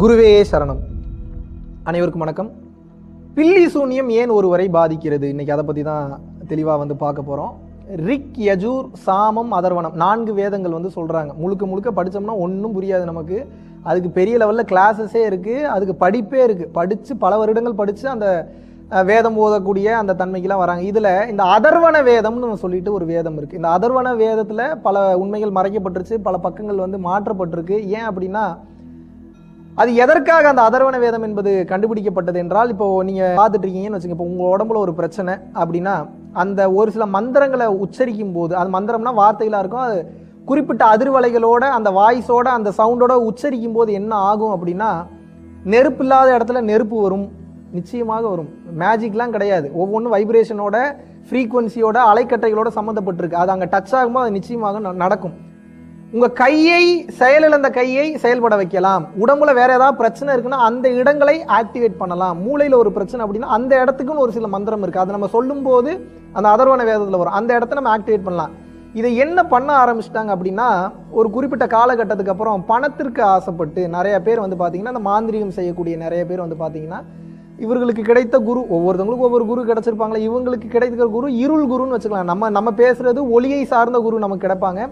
குருவே சரணம். அனைவருக்கும் வணக்கம். பில்லி சூன்யம் ஏன் ஒருவரை பாதிக்கிறது? இன்னைக்கு அதை பற்றி தான் தெளிவாக வந்து பார்க்க போகிறோம் ரிக் யஜூர் சாமம் அதர்வனம் நான்கு வேதங்கள் வந்து சொல்கிறாங்க முழுக்க முழுக்க படித்தோம்னா ஒன்றும் புரியாது நமக்கு. அதுக்கு பெரிய லெவலில் கிளாஸஸே இருக்குது அதுக்கு படிப்பே இருக்குது படித்து பல வருடங்கள் படித்து அந்த வேதம் ஓதக்கூடிய அந்த தன்மைக்கெல்லாம் வராங்க. இதில் இந்த அதர்வன வேதம்னு சொல்லிட்டு ஒரு வேதம் இருக்குது இந்த அதர்வன வேதத்தில் பல உண்மைகள் மறைக்கப்பட்டுருச்சு. பல பக்கங்கள் வந்து மாற்றப்பட்டிருக்கு. ஏன் அப்படின்னா அது எதற்காக அந்த அதர்வன வேதம் என்பது கண்டுபிடிக்கப்பட்டது என்றால் இப்போ நீங்க பார்த்துட்டு இருக்கீங்கன்னு வச்சுங்க இப்போ உங்க உடம்புல ஒரு பிரச்சனை அப்படின்னா அந்த ஒரு சில மந்திரங்களை உச்சரிக்கும் போது அது மந்திரம்னா வார்த்தைகளா இருக்கும். அது குறிப்பிட்ட அதிர்வலைகளோட அந்த வாய்ஸோட அந்த சவுண்டோட உச்சரிக்கும் போது என்ன ஆகும் அப்படின்னா நெருப்பு இல்லாத இடத்துல நெருப்பு வரும். நிச்சயமாக வரும். மேஜிக்லாம் கிடையாது. ஒவ்வொன்றும் வைப்ரேஷனோட ஃப்ரீக்குவன்சியோட அலைக்கட்டைகளோட சம்மந்தப்பட்டிருக்கு அது அங்கே டச் ஆகும்போது அது நிச்சயமாக ந- நடக்கும். உங்க கையை செயலிழந்த கையை செயல்பட வைக்கலாம். உடம்புல வேற ஏதாவது பிரச்சனை இருக்குன்னா அந்த இடங்களை ஆக்டிவேட் பண்ணலாம். மூளையில ஒரு பிரச்சனை அப்படின்னா அந்த இடத்துக்குன்னு ஒரு சில மந்திரம் இருக்கு. அதை நம்ம சொல்லும்போது அந்த அதர்வன வேதத்துல வரும். அந்த இடத்த நம்ம ஆக்டிவேட் பண்ணலாம். இதை என்ன பண்ண ஆரம்பிச்சிட்டாங்க அப்படின்னா ஒரு குறிப்பிட்ட காலகட்டத்துக்கு அப்புறம் பணத்திற்கு ஆசைப்பட்டு நிறைய பேர் வந்து பாத்தீங்கன்னா அந்த மாந்திரிகம் செய்யக்கூடிய நிறைய பேர் வந்து பாத்தீங்கன்னா இவர்களுக்கு கிடைத்த குரு ஒவ்வொருத்தவங்களுக்கும் ஒவ்வொரு குரு கிடைச்சிருப்பாங்களே இவங்களுக்கு கிடைக்கிற குரு இருள் குருன்னு வச்சுக்கலாம். நம்ம நம்ம பேசுறது ஒளியை சார்ந்த குரு நமக்கு கிடைப்பாங்க.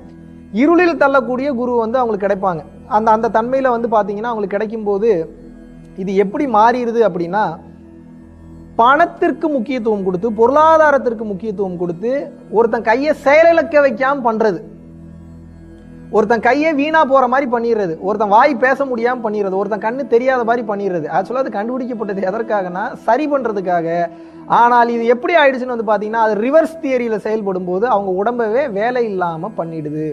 இருளில் தள்ளக்கூடிய குரு வந்து அவங்களுக்கு கிடைப்பாங்க. அந்த அந்த தன்மையில் வந்து பார்த்தீங்கன்னா அவங்களுக்கு கிடைக்கும்போது இது எப்படி மாறிடுது அப்படின்னா பணத்திற்கு முக்கியத்துவம் கொடுத்து பொருளாதாரத்திற்கு முக்கியத்துவம் கொடுத்து ஒருத்தன் கையை செயலிழக்க வைக்காம பண்ணுறது ஒருத்தன் கையை வீணா போற மாதிரி பண்ணிடுறது. ஒருத்தன் வாய் பேச முடியாமல் பண்ணிடுறது. ஒருத்தன் கண்ணு தெரியாத மாதிரி பண்ணிடுறது. ஆக்சுவலாக அது கண்டுபிடிக்கப்பட்டது எதற்காகனா சரி பண்ணுறதுக்காக ஆனால் இது எப்படி ஆயிடுச்சுன்னு வந்து பார்த்தீங்கன்னா அது ரிவர்ஸ் தியரியில் செயல்படும் போது அவங்க உடம்பவே வேலை இல்லாமல் பண்ணிடுது.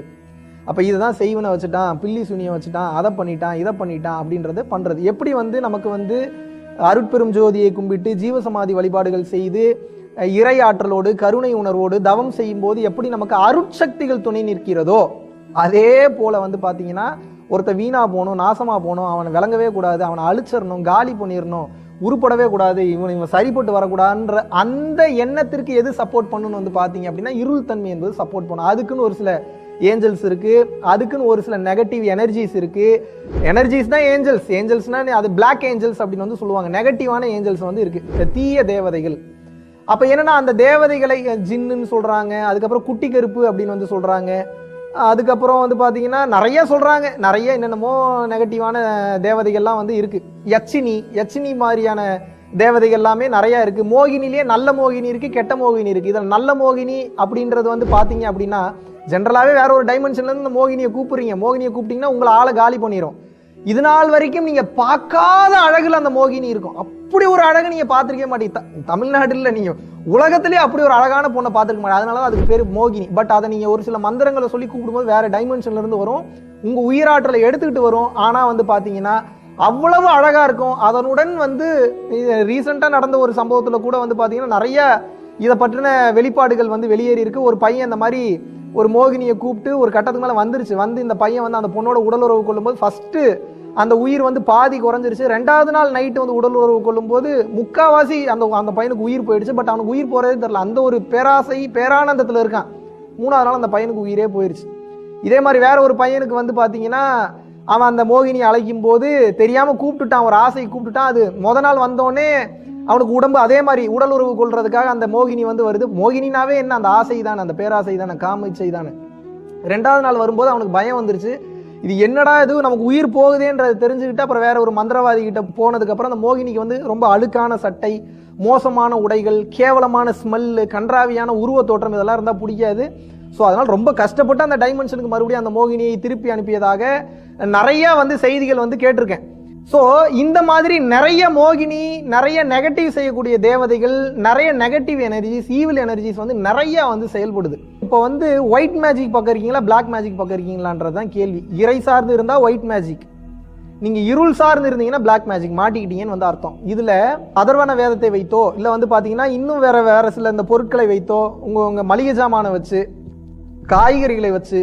அப்போ இதுதான் செய்வனை வச்சுட்டான் பில்லி சுனியை வச்சுட்டான் அதை பண்ணிட்டான் இதை பண்ணிட்டான் அப்படின்றத பண்ணுறது எப்படி வந்து நமக்கு வந்து அருட்பெரும் ஜோதியை கும்பிட்டு ஜீவசமாதி வழிபாடுகள் செய்து இறையாற்றலோடு இறை ஆற்றலோடு கருணை உணர்வோடு தவம் செய்யும் போது எப்படி நமக்கு அருட்சக்திகள் துணை நிற்கிறதோ அதே போல வந்து பார்த்தீங்கன்னா ஒருத்த வீணா போகணும் நாசமா போகணும் அவனை விளங்கவே கூடாது அவனை அழிச்சிடணும் காலி பண்ணிடணும் உருப்படவே கூடாது இவன் இவன் சரிப்பட்டு வரக்கூடாதுன்ற அந்த எண்ணத்திற்கு எது சப்போர்ட் பண்ணணும்னு வந்து பார்த்தீங்க அப்படின்னா இருள் தன்மை என்பது சப்போர்ட் பண்ணும். அதுக்குன்னு ஒரு சில ஏஞ்சல்ஸ் இருக்குது அதுக்குன்னு ஒரு சில நெகட்டிவ் எனர்ஜிஸ் இருக்குது எனர்ஜிஸ் தான் ஏஞ்சல்ஸ். ஏஞ்சல்ஸ்னால் அது பிளாக் ஏஞ்சல்ஸ் அப்படின்னு வந்து சொல்லுவாங்க. நெகட்டிவான ஏஞ்சல்ஸ் வந்து இருக்குது தீய தேவதைகள். அப்போ என்னென்னா அந்த தேவதைகளை ஜின்னுன்னு சொல்கிறாங்க அதுக்கப்புறம் குட்டி கருப்பு அப்படின்னு வந்து சொல்கிறாங்க அதுக்கப்புறம் வந்து பார்த்தீங்கன்னா நிறைய சொல்கிறாங்க நிறைய என்னென்னமோ நெகட்டிவான தேவதைகள்லாம் வந்து இருக்குது யச்சினி யச்சினி மாதிரியான தேவதைகள் எல்லாமே நிறையா இருக்குது மோகினிலேயே நல்ல மோகினி இருக்குது கெட்ட மோகினி இருக்குது இதில் நல்ல மோகினி அப்படின்றது வந்து பார்த்தீங்க அப்படின்னா ஜென்ரலாகவே வேற ஒரு டைமென்ஷன்லேருந்து இந்த மோகினியை கூப்பிடுறீங்க. மோகினியை கூப்பிட்டீங்கன்னா உங்களை ஆளை காலி பண்ணிடும் இது நாள் வரைக்கும் நீங்கள் பார்க்காத அழகில் அந்த மோகினி இருக்கும். அப்படி ஒரு அழகு நீங்கள் பார்த்துருக்கவே மாட்டீங்க. த- நீங்கள் நீங்க உலகத்திலே அப்படி ஒரு அழகான பொண்ணை பார்த்துருக்க மாட்டேன் அதனால தான் அதுக்கு பேர் மோகினி. பட் அதை நீங்கள் ஒரு சில மந்திரங்களை சொல்லி கூப்பிடும்போது வேற டைமென்ஷன்லேருந்து வரும். உங்கள் உயிராற்றலை எடுத்துக்கிட்டு வரும். ஆனால் வந்து பார்த்தீங்கன்னா அவ்வளவு அழகா இருக்கும். அதனுடன் வந்து ரீசெண்டா நடந்த ஒரு சம்பவத்துல கூட வந்து பாத்தீங்கன்னா நிறைய இதை பற்றின வெளிப்பாடுகள் வந்து வெளியேறி இருக்கு. ஒரு பையன் இந்த மாதிரி ஒரு மோகினியை கூப்பிட்டு ஒரு கட்டத்துக்கு மேலே வந்துருச்சு. வந்து இந்த பையன் வந்து அந்த பொண்ணோட உடல் உறவு கொள்ளும்போது ஃபஸ்ட்டு அந்த உயிர் வந்து பாதி குறைஞ்சிருச்சு. ரெண்டாவது நாள் நைட்டு வந்து உடல் உறவு கொள்ளும்போது முக்காவாசி அந்த அந்த பையனுக்கு உயிர் போயிடுச்சு. பட் அவனுக்கு உயிர் போகிறதே தெரில அந்த ஒரு பேராசை பேரானந்தத்தில் இருக்கான். மூணாவது நாள் அந்த பையனுக்கு உயிரே போயிடுச்சு இதே மாதிரி வேற ஒரு பையனுக்கு வந்து பார்த்தீங்கன்னா அவன் அந்த மோகினி அழைக்கும் போது தெரியாமல் கூப்பிட்டுட்டான். ஒரு ஆசையை கூப்பிட்டுட்டான். அது முத நாள் வந்தோடனே அவனுக்கு உடம்பு அதே மாதிரி உடல் உறவு கொள்றதுக்காக அந்த மோகினி வந்து வருது. மோகினினாவே என்ன? அந்த ஆசை தானே அந்த பேராசை தானே காமிச்சை தானே. ரெண்டாவது நாள் வரும்போது அவனுக்கு பயம் வந்துருச்சு. இது என்னடா இது? நமக்கு உயிர் போகுதேன்றதை தெரிஞ்சுக்கிட்டு அப்புறம் வேற ஒரு மந்திரவாதி கிட்ட போனதுக்கு அப்புறம் அந்த மோகினிக்கு வந்து ரொம்ப அழுக்கான சட்டை மோசமான உடைகள் கேவலமான ஸ்மெல்லு கன்றாவியான உருவ தோற்றம் இதெல்லாம் இருந்தால் பிடிக்காது. ஸோ அதனால் ரொம்ப கஷ்டப்பட்டு அந்த டைமென்ஷனுக்கு மறுபடியும் அந்த மோகினியை திருப்பி அனுப்பியதாக நிறைய வந்து செய்திகள் வந்து கேட்டிருக்கேன். ஸோ இந்த மாதிரி நிறைய மோகினி நிறைய நெகட்டிவ் செய்யக்கூடிய தேவதைகள் நிறைய நெகட்டிவ் எனர்ஜிஸ் ஈவில் எனர்ஜிஸ் வந்து நிறைய வந்து செயல்படுது. இப்போ வந்து ஒயிட் மேஜிக் பக்கம் இருக்கீங்களா பிளாக் மேஜிக் பக்கம் இருக்கீங்களான்றது தான் கேள்வி. இறை சார்ந்து இருந்தால் ஒயிட் மேஜிக் நீங்கள் இருள் சார்ந்து இருந்தீங்கன்னா பிளாக் மேஜிக் மாட்டிக்கிட்டீங்கன்னு வந்து அர்த்தம். இதில் அதர்வன வேதத்தை வைத்தோ இல்லை வந்து பார்த்தீங்கன்னா இன்னும் வேற வேற சில இந்த பொருட்களை வைத்தோ உங்கள் உங்கள் மளிகை ஜாமானை வச்சு காய்கறிகளை வச்சு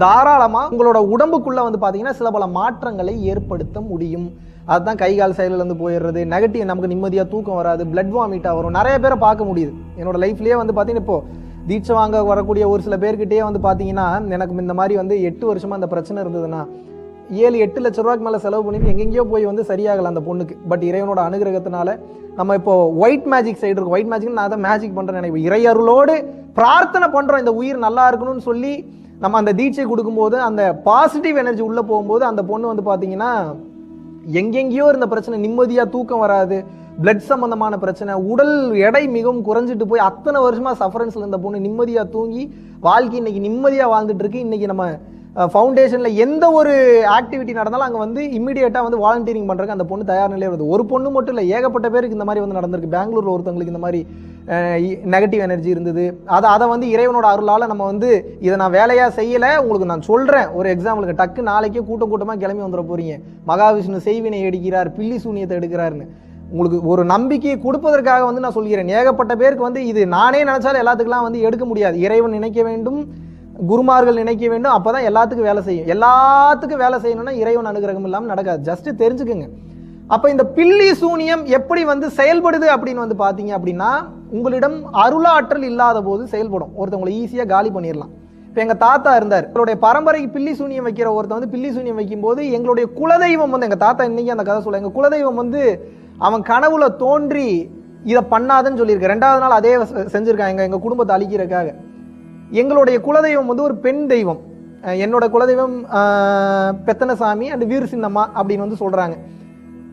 தாராளமாக உங்களோட உடம்புக்குள்ளே வந்து பார்த்தீங்கன்னா சில பல மாற்றங்களை ஏற்படுத்த முடியும். அதுதான் கை கால் செயலிலேருந்து போயிடுறது. நெகட்டிவ் நமக்கு நிம்மதியாக தூக்கம் வராது. பிளட் வாமிட்டாக வரும். நிறைய பேரை பார்க்க முடியுது. என்னோட லைஃப்லேயே வந்து பார்த்தீங்கன்னா இப்போ தீட்சை வாங்க வரக்கூடிய ஒரு சில பேர்கிட்டயே வந்து பார்த்தீங்கன்னா எனக்கு இந்த மாதிரி வந்து எட்டு வருஷமாக அந்த பிரச்சனை இருந்ததுன்னா ஏழு எட்டு லட்ச ரூபாய்க்கு மேலே செலவு பண்ணிட்டு எங்கெங்கேயோ போய் வந்து சரியாகல அந்த பொண்ணுக்கு. பட் இறைவனோட அனுகிரகத்தினால நம்ம இப்போ ஒயிட் மேஜிக் சைடு இருக்கும் ஒயிட் மேஜிக் நான் அதை மேஜிக் பண்ணுறேன் நினைப்பேன். இறையருளோடு பிரார்த்தனை பண்ணுறோம் இந்த உயிர் நல்லா இருக்கணும்னு சொல்லி நம்ம அந்த தீட்சை கொடுக்கும்போது அந்த பாசிட்டிவ் எனர்ஜி உள்ளே போகும்போது அந்த பொண்ணு வந்து பார்த்தீங்கன்னா எங்கெங்கேயோ இருந்த பிரச்சனை நிம்மதியாக தூக்கம் வராது பிளட் சம்பந்தமான பிரச்சனை உடல் எடை மிகவும் குறைஞ்சிட்டு போய் அத்தனை வருஷமாக சஃபரன்ஸில் இருந்த பொண்ணு நிம்மதியாக தூங்கி வாழ்க்கை இன்னைக்கு நிம்மதியாக வாழ்ந்துட்டு இருக்கு. இன்னைக்கு நம்ம ஃபவுண்டேஷனில் எந்த ஒரு ஆக்டிவிட்டி நடந்தாலும் அங்கே வந்து இம்மிடியேட்டாக வந்து வாலண்டியரிங் பண்ணுறக்கு அந்த பொண்ணு தயார் நிலையில் வருது. ஒரு பொண்ணு மட்டும் இல்லை ஏகப்பட்ட பேருக்கு இந்த மாதிரி வந்து நடந்திருக்கு. பெங்களூரில் ஒருத்தவங்களுக்கு இந்த மாதிரி நெகட்டிவ் எனர்ஜி இருந்தது. அதை அதை வந்து இறைவனோட அருளால் நம்ம வந்து இதை நான் வேலையாக செய்யலை உங்களுக்கு நான் சொல்கிறேன் ஒரு எக்ஸாம்பிளுக்கு டக்கு நாளைக்கே கூட்டம் கூட்டமாக கிளம்பி வந்துட போகிறீங்க மகாவிஷ்ணு செய்வினை எடுக்கிறார் பில்லி சூனியத்தை எடுக்கிறாருன்னு உங்களுக்கு ஒரு நம்பிக்கையை கொடுப்பதற்காக வந்து நான் சொல்கிறேன். ஏகப்பட்ட பேருக்கு வந்து இது நானே நினச்சாலும் எல்லாத்துக்கெல்லாம் வந்து எடுக்க முடியாது. இறைவன் நினைக்க வேண்டும் குருமார்கள் நினைக்க வேண்டும் அப்பதான் எல்லாத்துக்கும் வேலை செய்யும். எல்லாத்துக்கும் வேலை செய்யணும்னா இறைவன் அனுகிரகம் இல்லாமல் நடக்காது. ஜஸ்ட்டு தெரிஞ்சுக்கோங்க. அப்ப இந்த பில்லி சூனியம் எப்படி வந்து செயல்படுது அப்படின்னு வந்து பாத்தீங்க அப்படின்னா உங்களிடம் அருளாற்றல் இல்லாத போது செயல்படும். ஒருத்தவங்களை ஈஸியா காலி பண்ணிடலாம் இப்ப எங்க தாத்தா இருந்தார். எங்களுடைய பரம்பரைக்கு பில்லி சூனியம் வைக்கிற ஒருத்தன் வந்து பில்லி சூனியம் வைக்கும்போது எங்களுடைய குலதெய்வம் வந்து எங்க தாத்தா இன்னைக்கு அந்த கதை சொல்ல எங்க குலதெய்வம் வந்து அவன் கனவுல தோன்றி இதை பண்ணாதுன்னு சொல்லியிருக்கேன் ரெண்டாவது நாள் அதே செஞ்சுருக்கான் எங்கள் எங்க குடும்பத்தை அழிக்கிறதுக்காக. எங்களுடைய குலதெய்வம் வந்து ஒரு பெண் தெய்வம். என்னோட குலதெய்வம் பெத்தனசாமி அண்ட் வீர சின்னம்மா அப்படின்னு வந்து சொல்றாங்க.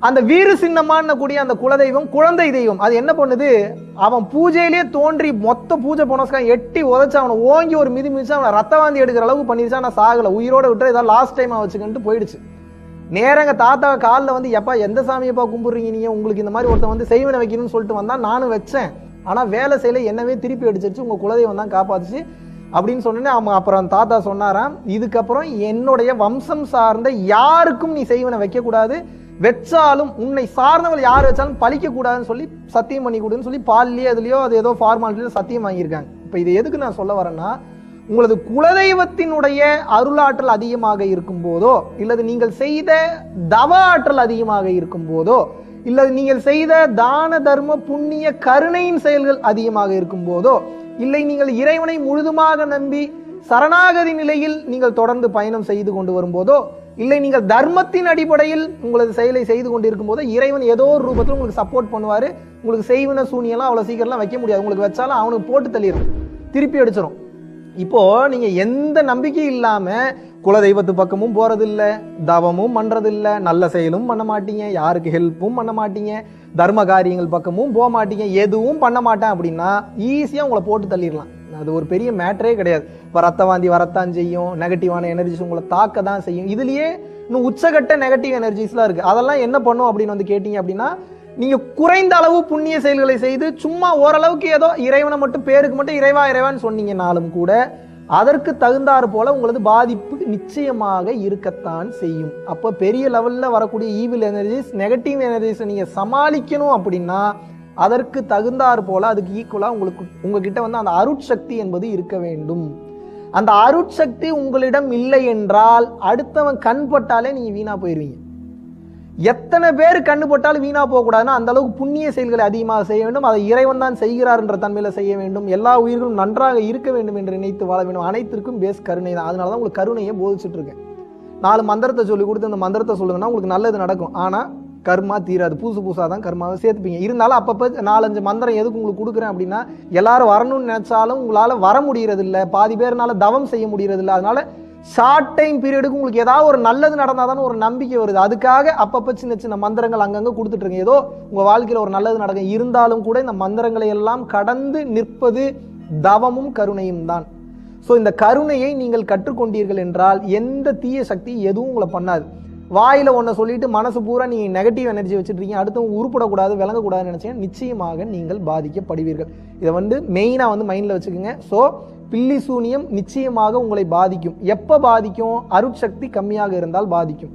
அந்த வீர சின்னமான கூடிய அந்த குலதெய்வம் குழந்தை தெய்வம் அது என்ன பண்ணுது? அவன் பூஜையிலே தோன்றி மொத்த பூஜை போனஸ்க்காக எட்டி உதச்சு அவனை ஓங்கி ஒரு மிதி மிதிச்சு அவனை ரத்த வாந்தி எடுக்கிற அளவுக்கு பண்ணிருச்சா நான் சாகல. உயிரோட விட்டு ஏதாவது லாஸ்ட் டைம் வச்சுக்கிட்டு போயிடுச்சு. நேரங்க தாத்தா காலில் வந்து எப்பா எந்த சாமியப்பா கும்பிடுறீங்க நீங்க? உங்களுக்கு இந்த மாதிரி ஒருத்தன் வந்து செய்வனை வைக்கணும்னு சொல்லிட்டு வந்தா நானும் வச்சேன். ஆனா வேலை செய்யல. என்னவே திருப்பி அடிச்சிருச்சு. உங்க குலதெய்வம் தான் காப்பாத்துச்சு. அப்படின்னு சொன்னேன் அவன் அப்புறம் தாத்தா சொன்னாராம் இதுக்கப்புறம் என்னுடைய வம்சம் சார்ந்த யாருக்கும் நீ செய்வனை வைக்க கூடாது வச்சாலும் உன்னை சார்ந்தவள் யார் வச்சாலும் பழிக்க கூடாதுன்னு சொல்லி சத்தியம் பண்ணி கொடுன்னு சொல்லி பால்லயோ அதுலயோ அது ஏதோ ஃபார்மாலிட்டியில சத்தியம் வாங்கியிருக்காங்க. இப்ப இது எதுக்கு நான் சொல்ல வரேன்னா உங்களது குலதெய்வத்தினுடைய அருளாற்றல் அதிகமாக இருக்கும் போதோ இல்லது நீங்கள் செய்த தவ ஆற்றல் அதிகமாக இருக்கும் போதோ இல்லது நீங்கள் செய்த தான தர்ம புண்ணிய கருணையின் செயல்கள் அதிகமாக இருக்கும் போதோ இல்லை நீங்கள் இறைவனை முழுதுமாக நம்பி சரணாகதி நிலையில் நீங்கள் தொடர்ந்து பயணம் செய்து கொண்டு வரும்போதோ இல்லை நீங்கள் தர்மத்தின் அடிப்படையில் உங்களது செயலை செய்து கொண்டிருக்கும் போதோ இறைவன் ஏதோ ஒரு ரூபத்தில் உங்களுக்கு சப்போர்ட் பண்ணுவார். உங்களுக்கு செய்வன சூனியெல்லாம் அவ்வளோ சீக்கிரம்லாம் வைக்க முடியாது. உங்களுக்கு வச்சாலும் அவனுக்கு போட்டு தள்ளிடும் திருப்பி அடிச்சிடும் இப்போ நீங்க எந்த நம்பிக்கையும் இல்லாம குலதெய்வத்து பக்கமும் போறதில்ல தவமும் பண்றதில்ல நல்ல செயலும் பண்ண மாட்டீங்க யாருக்கு ஹெல்ப்பும் பண்ண மாட்டீங்க தர்ம காரியங்கள் பக்கமும் போக மாட்டீங்க எதுவும் பண்ண மாட்டேன் அப்படின்னா ஈஸியா உங்களை போட்டு தள்ளிடலாம். அது ஒரு பெரிய மேட்டரே கிடையாது. இப்போ ரத்த வாந்தி வரத்தான் செய்யும் நெகட்டிவான எனர்ஜிஸ் உங்களை தாக்க தான் செய்யும். இதுலயே இன்னும் உச்சகட்ட நெகட்டிவ் எனர்ஜிஸ்லாம் இருக்கு. அதெல்லாம் என்ன பண்ணும் அப்படின்னு வந்து கேட்டீங்க அப்படின்னா நீங்க குறைந்த அளவு புண்ணிய செயல்களை செய்து சும்மா ஓரளவுக்கு ஏதோ இறைவனை மட்டும் பேருக்கு மட்டும் இறைவா இறைவான்னு சொன்னீங்கனாலும் கூட அதற்கு தகுந்தாறு போல உங்களது பாதிப்பு நிச்சயமாக இருக்கத்தான் செய்யும். அப்போ பெரிய லெவலில் வரக்கூடிய ஈவில் எனர்ஜிஸ் நெகட்டிவ் எனர்ஜிஸை நீங்கள் சமாளிக்கணும் அப்படின்னா அதற்கு தகுந்தாறு போல அதுக்கு ஈக்குவலாக உங்களுக்கு உங்ககிட்ட வந்து அந்த அருட்சக்தி என்பது இருக்க வேண்டும். அந்த அருட்சக்தி உங்களிடம் இல்லை என்றால் அடுத்தவன் கண் பட்டாலே வீணாக போயிடுவீங்க எத்தனை பேர் கண்ணு போட்டாலும் வீணா போகக்கூடாதுன்னா அந்த அளவுக்கு புண்ணிய செயல்களை அதிகமாக செய்ய வேண்டும். அதை இறைவன் தான் செய்கிறார் என்ற தன்மையில் செய்ய வேண்டும். எல்லா உயிர்களும் நன்றாக இருக்க வேண்டும் என்று நினைத்து வாழ வேண்டும். அனைத்திற்கும் பேஸ் கருணை தான். அதனால தான் உங்களுக்கு கருணையை போதிச்சுட்டு இருக்கேன் நாலு மந்திரத்தை சொல்லி கொடுத்து அந்த மந்திரத்தை சொல்லுங்கன்னா உங்களுக்கு நல்லது நடக்கும். ஆனால் கர்மா தீராது. புதுசு புதுசாக தான் கர்மாவை சேர்த்துப்பீங்க. இருந்தாலும் அப்பப்போ நாலஞ்சு மந்திரம் எதுக்கு உங்களுக்கு கொடுக்குறேன் அப்படின்னா எல்லாரும் வரணும்னு நினச்சாலும் உங்களால் வர முடியறதில்ல. பாதி பேர்னால தவம் செய்ய முடியறது அதனால ஷார்ட் டைம் பீரியடுக்கு உங்களுக்கு ஏதாவது ஒரு நல்லது நடந்தால் தானே ஒரு நம்பிக்கை வருது. அதுக்காக அப்பப்போ சின்ன சின்ன மந்திரங்கள் அங்கங்கே கொடுத்துட்ருங்க ஏதோ உங்கள் வாழ்க்கையில் ஒரு நல்லது நடக்கும். இருந்தாலும் கூட இந்த மந்திரங்களை எல்லாம் கடந்து நிற்பது தவமும் கருணையும் தான். ஸோ இந்த கருணையை நீங்கள் கற்றுக்கொண்டீர்கள் என்றால் எந்த தீய சக்தி எதுவும் உங்களை பண்ணாது. வாயில் ஒன்றை சொல்லிட்டு மனசு பூரா நீங்கள் நெகட்டிவ் எனர்ஜி வச்சுருக்கீங்க. அடுத்தவங்க உருப்படக்கூடாது விளங்கக்கூடாதுன்னு நினைச்சீங்கன்னா நிச்சயமாக நீங்கள் பாதிக்கப்படுவீர்கள். இதை வந்து மெயினாக வந்து மைண்டில் வச்சுக்கோங்க. ஸோ பில்லி சூனியம் நிச்சயமாக உங்களை பாதிக்கும். எப்போ பாதிக்கும்? அருட்சக்தி கம்மியாக இருந்தால் பாதிக்கும்.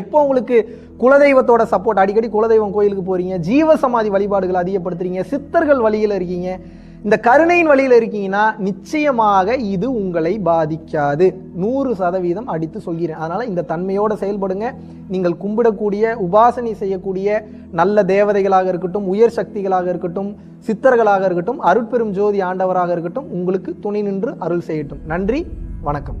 எப்போ உங்களுக்கு குலதெய்வத்தோட சப்போர்ட் அடிக்கடி குலதெய்வம் கோயிலுக்கு போறீங்க ஜீவ சமாதி வழிபாடுகள் அதிகப்படுத்துறீங்க சித்தர்கள் வழியில இருக்கீங்க இந்த கருணையின் வழியில் இருக்கீங்கன்னா நிச்சயமாக இது உங்களை பாதிக்காது. நூறு சதவீதம் அடித்து சொல்கிறேன். அதனால் இந்த தன்மையோட செயல்படுங்க. நீங்கள் கும்பிடக்கூடிய உபாசனை செய்யக்கூடிய நல்ல தேவதைகளாக இருக்கட்டும் உயர் சக்திகளாக இருக்கட்டும் சித்தர்களாக இருக்கட்டும் அருட்பெரும் ஜோதி ஆண்டவராக இருக்கட்டும் உங்களுக்கு துணை நின்று அருள் செய்யட்டும். நன்றி வணக்கம்.